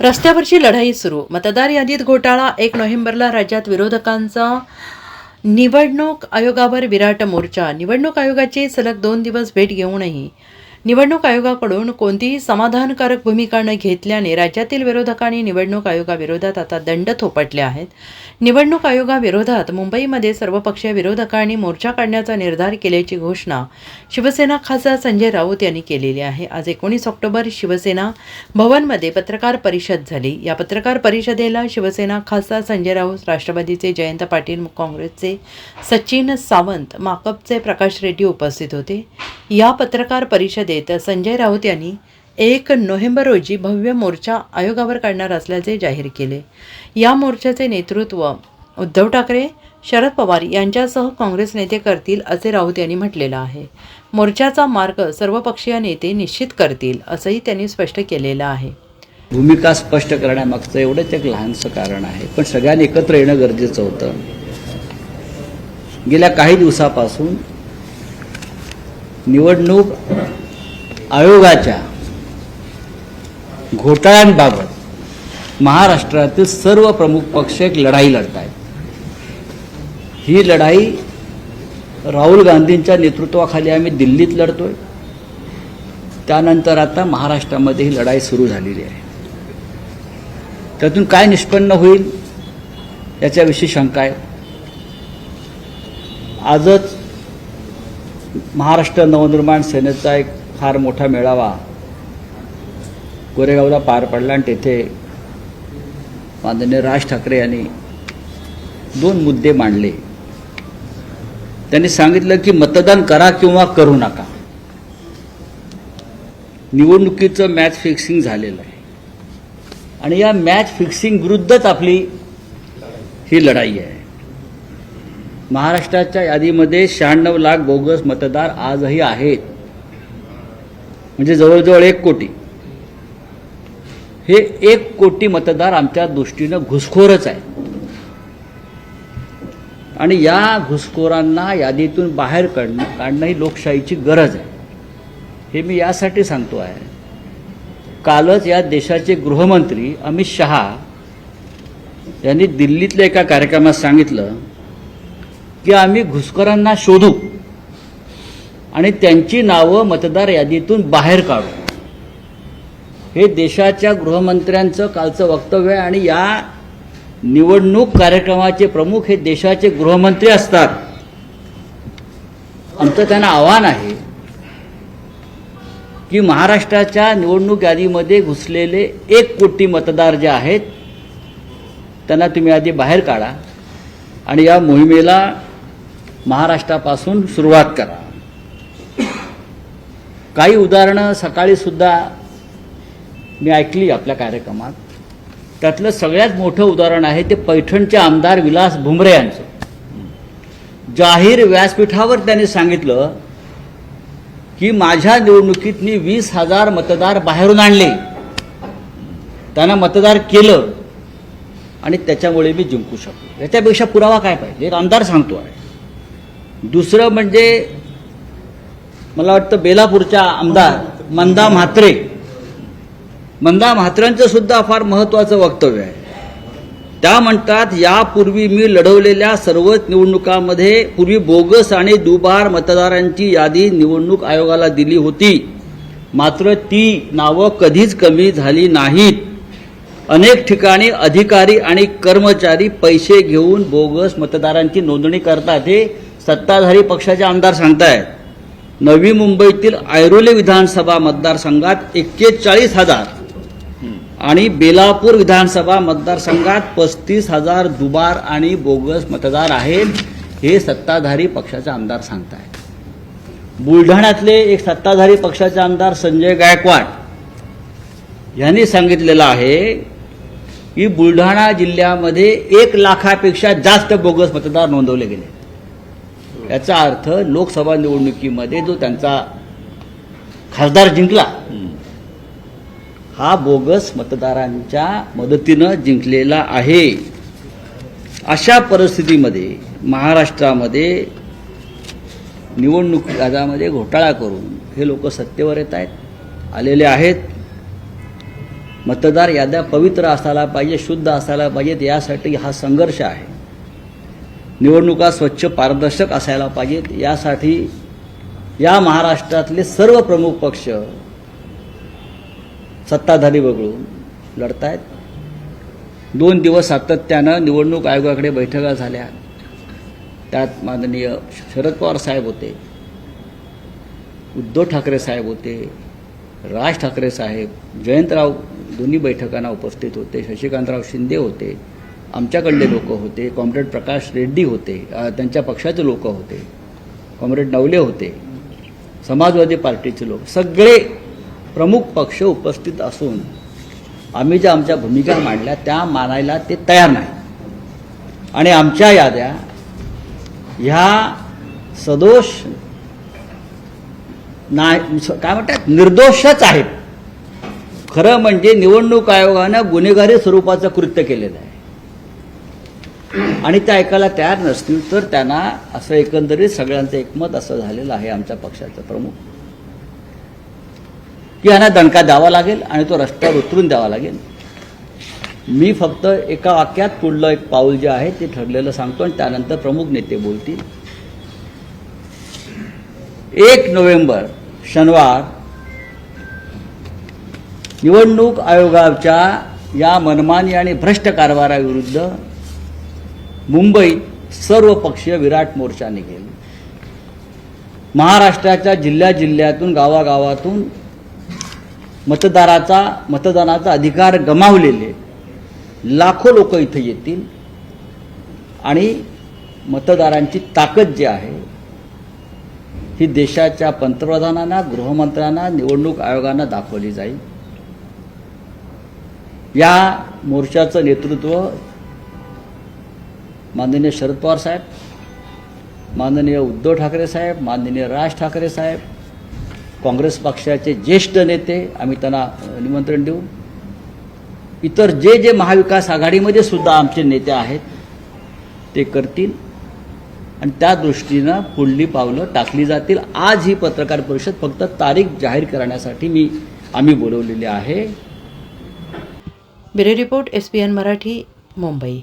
रस्त्यावरची लढाई सुरू. मतदार यादीत घोटाळा एक नोव्हेंबरला राज्यात विरोधकांचा निवडणूक आयोगावर विराट मोर्चा. निवडणूक आयोगाची सलग दोन दिवस भेट घेऊनही निवडणूक आयोगाकडून कोणतीही समाधानकारक भूमिका न घेतल्याने राज्यातील विरोधकांनी निवडणूक आयोगाविरोधात आता दंड थोपटले आहेत. निवडणूक आयोगाविरोधात मुंबईमध्ये सर्वपक्षीय विरोधकांनी मोर्चा काढण्याचा निर्धार केल्याची घोषणा शिवसेना खासदार संजय राऊत यांनी केलेली आहे. आज एकोणीस ऑक्टोबर शिवसेना भवनमध्ये पत्रकार परिषद झाली. या पत्रकार परिषदेला शिवसेना खासदार संजय राऊत राष्ट्रवादीचे जयंत पाटील काँग्रेसचे सचिन सावंत माकपचे प्रकाश रेड्डी उपस्थित होते. या पत्रकार परिषदेत संजय राऊत यांनी एक नोव्हेंबर रोजी भव्य मोर्चा आयोगावर काढणार असल्याचे जाहीर केले. या मोर्चाचे नेतृत्व उद्धव ठाकरे शरद पवार यांच्यासह काँग्रेस नेते करतील असे राऊत यांनी म्हटलेलं आहे. मोर्चाचा मार्ग सर्वपक्षीय नेते निश्चित करतील असंही त्यांनी स्पष्ट केलेलं आहे. भूमिका स्पष्ट करण्यामागचं एवढंच एक लहानसं कारण आहे. पण सगळ्यांनी एकत्र येणं गरजेचं होतं. गेल्या काही दिवसापासून निवडणूक आयोगाच्या घोटाळ्यांबाबत महाराष्ट्रातील सर्व प्रमुख पक्ष एक लढाई लढत आहेत ही लढाई राहुल गांधींच्या नेतृत्वाखाली आम्ही दिल्लीत लढतोय. त्यानंतर आता महाराष्ट्रामध्ये ही लढाई सुरू झालेली आहे. त्यातून काय निष्पन्न होईल याच्याविषयी शंका आहे. आजच महाराष्ट्र नवनिर्माण सेनेचा एक फार मोठा मेळावा गोरेगावला पार पडला आणि तेथे माननीय राज ठाकरे यांनी दोन मुद्दे मांडले. त्यांनी सांगितलं की मतदान करा किंवा करू नका. निवडणुकीचं मॅच फिक्सिंग झालेलं आहे. आणि या मॅच फिक्सिंग विरुद्धच आपली ही लढाई आहे. महाराष्ट्राच्या यादीमध्ये शहाण्णव लाख बोगस मतदार आजही आहेत. म्हणजे जवळजवळ एक कोटी. हे एक कोटी मतदार आमच्या दृष्टीनं घुसखोरच आहे आणि या घुसखोरांना यादीतून बाहेर काढणं काढणं ही लोकशाहीची गरज आहे. हे मी यासाठी सांगतो आहे. कालच या देशाचे गृहमंत्री अमित शहा यांनी दिल्लीतल्या एका कार्यक्रमात सांगितलं की आम्ही घुसखोरांना शोधू. आणि त्यांची नावं मतदार यादीतून बाहेर काढू. हे देशाच्या गृहमंत्र्यांचं कालचं वक्तव्य आहे आणि या निवडणूक कार्यक्रमाचे प्रमुख हे देशाचे गृहमंत्री असतात. आमचं त्यांना आव्हान आहे की महाराष्ट्राच्या निवडणूक यादीमध्ये घुसलेले एक कोटी मतदार जे आहेत त्यांना तुम्ही आधी बाहेर काढा आणि या मोहिमेला महाराष्ट्रापासून सुरुवात करा. काही उदाहरणं सकाळीसुद्धा मी ऐकली आपल्या कार्यक्रमात. त्यातलं सगळ्यात मोठं उदाहरण आहे ते पैठणचे आमदार विलास भुमरे यांचं. जाहीर व्यासपीठावर त्यांनी सांगितलं की माझ्या निवडणुकीत मी वीस हजार मतदार बाहेरून आणले. त्यांना मतदार केलं आणि त्याच्यामुळे मी जिंकू शकलो. याच्यापेक्षा पुरावा काय पाहिजे? एक आमदार सांगतो आहे दुसरं म्हणजे मला वाटतं बेलापूरच्या आमदार मंदा म्हात्रे. मंदा म्हात्र्यांचं सुद्धा फार महत्त्वाचं वक्तव्य आहे. त्या म्हणतात यापूर्वी मी लढवलेल्या सर्वच निवडणुकांमध्ये पूर्वी बोगस आणि दुबार मतदारांची यादी निवडणूक आयोगाला दिली होती. मात्र ती नावं कधीच कमी झाली नाहीत. अनेक ठिकाणी अधिकारी आणि कर्मचारी पैसे घेऊन बोगस मतदारांची नोंदणी करतात हे सत्ताधारी पक्षाचे आमदार सांगतायत. नवी मुंबईतील ऐरोली विधानसभा मतदारसंघात एक्केचाळीस हजार आणि बेलापूर विधानसभा मतदारसंघात पस्तीस हजार दुबार आणि बोगस मतदार आहेत हे सत्ताधारी पक्षाचे आमदार सांगतायत. बुलढाण्यातले एक सत्ताधारी पक्षाचे आमदार संजय गायकवाड यांनी सांगितलेलं आहे की बुलढाणा जिल्ह्यामध्ये एक लाखापेक्षा जास्त बोगस मतदार नोंदवले गेले. याचा अर्थ लोकसभा निवडणुकीमध्ये जो त्यांचा खासदार जिंकला हा बोगस मतदारांच्या मदतीनं जिंकलेला आहे. अशा परिस्थितीमध्ये महाराष्ट्रामध्ये निवडणूक यादामध्ये घोटाळा करून हे लोक सत्तेवर येत आहेत आलेले आहेत. मतदार याद्या पवित्र असायला पाहिजे शुद्ध असायला पाहिजेत यासाठी हा संघर्ष आहे. निवडणुका स्वच्छ पारदर्शक असायला पाहिजेत. यासाठी या महाराष्ट्रातले सर्व प्रमुख पक्ष सत्ताधारी वगळून लढतायत. दोन दिवस सातत्यानं निवडणूक आयोगाकडे बैठका झाल्या. त्यात माननीय शरद पवार साहेब होते उद्धव ठाकरे साहेब होते राज ठाकरे साहेब जयंतराव दोन्ही बैठकांना उपस्थित होते शशिकांतराव शिंदे होते. आमच्याकडले लोक होते कॉम्रेड प्रकाश रेड्डी होते त्यांच्या पक्षाचे लोक होते कॉम्रेड नवले होते समाजवादी पार्टीचे लोक सगळे प्रमुख पक्ष उपस्थित असून आम्ही ज्या आमच्या भूमिका मांडल्या त्या मानायला ते तयार नाही. आणि आमच्या याद्या ह्या सदोष नाही काय म्हणतात निर्दोषच आहेत. खरं म्हणजे निवडणूक आयोगानं गुन्हेगारी स्वरूपाचं कृत्य केलेलं आहे. आणि त्या ऐकायला तयार नसतील तर त्यांना असं एकंदरीत सगळ्यांचं एकमत असं झालेलं आहे आमच्या पक्षाचं प्रमुख. की यांना दणका द्यावा लागेल आणि तो रस्त्यावर उतरून द्यावा लागेल. मी फक्त एका वाक्यात पुढलं एक पाऊल जे आहे ते ठरलेलं सांगतो आणि त्यानंतर प्रमुख नेते बोलतील. एक नोव्हेंबर शनिवार निवडणूक आयोगाच्या या मनमानी आणि भ्रष्ट कारभाराविरुद्ध मुंबईत सर्व पक्षीय विराट मोर्चा निघेल महाराष्ट्राच्या जिल्ह्या जिल्ह्यातून गावागावातून मतदाराचा मतदानाचा अधिकार गमावलेले लाखो लोक इथे येतील. आणि मतदारांची ताकद जी आहे ही देशाच्या पंतप्रधानांना गृहमंत्र्यांना निवडणूक आयोगांना दाखवली जाईल. या मोर्चाचं नेतृत्व माननीय शरद पवार साहेब माननीय उद्धव ठाकरे साहेब माननीय राज ठाकरे साहेब काँग्रेस पक्षाचे ज्येष्ठ नेते आम्ही त्यांना निमंत्रण देऊ. इतर जे जे महाविकास आघाडीमध्ये सुद्धा आमचे नेते आहेत ते करतील. आणि त्या दृष्टीनं पुढली पावलं टाकली जातील. आज ही पत्रकार परिषद फक्त तारीख जाहीर करण्यासाठी मी आम्ही बोलवलेली आहे. Bureau report S P N Marathi Mumbai.